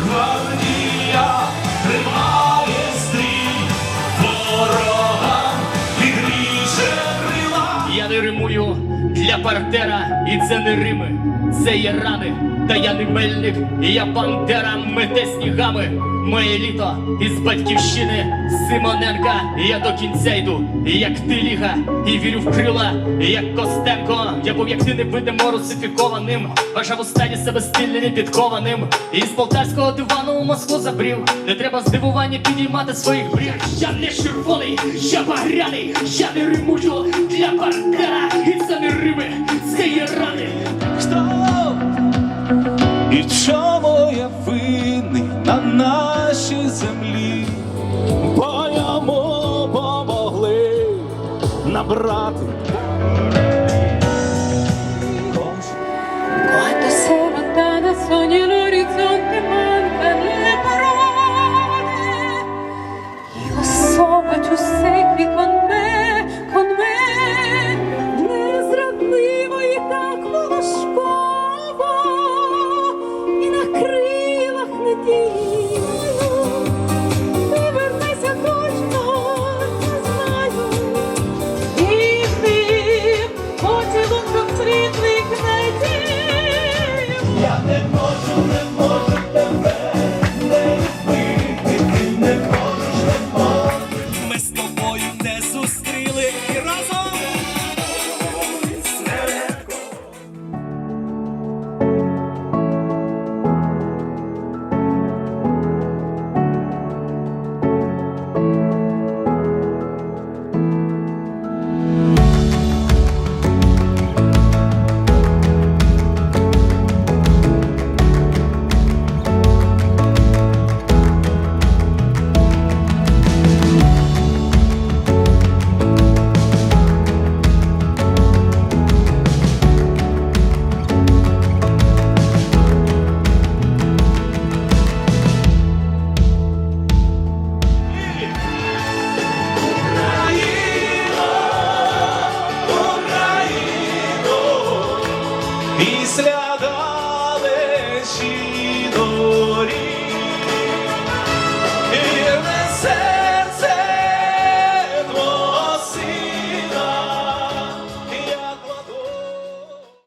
гвардія тримає для партера, і це не рими, це є рани. Та я не мельник, і я бандера мете снігами. Моє літо із батьківщини Симоненка. Я до кінця йду, як ти ліга, і вірю в крила, як Костенко. Я був як ти невидимо русифікованим. Вважав у стані себе стильним і підкованим. І з полтавського дивану у Москву забрів. Не треба здивування підіймати своїх брів. Я не червоний, я багряний, я не римую для партера. Не з це є рани. І чому я винний на нашій землі, бо йому помогли набрати Oh. після.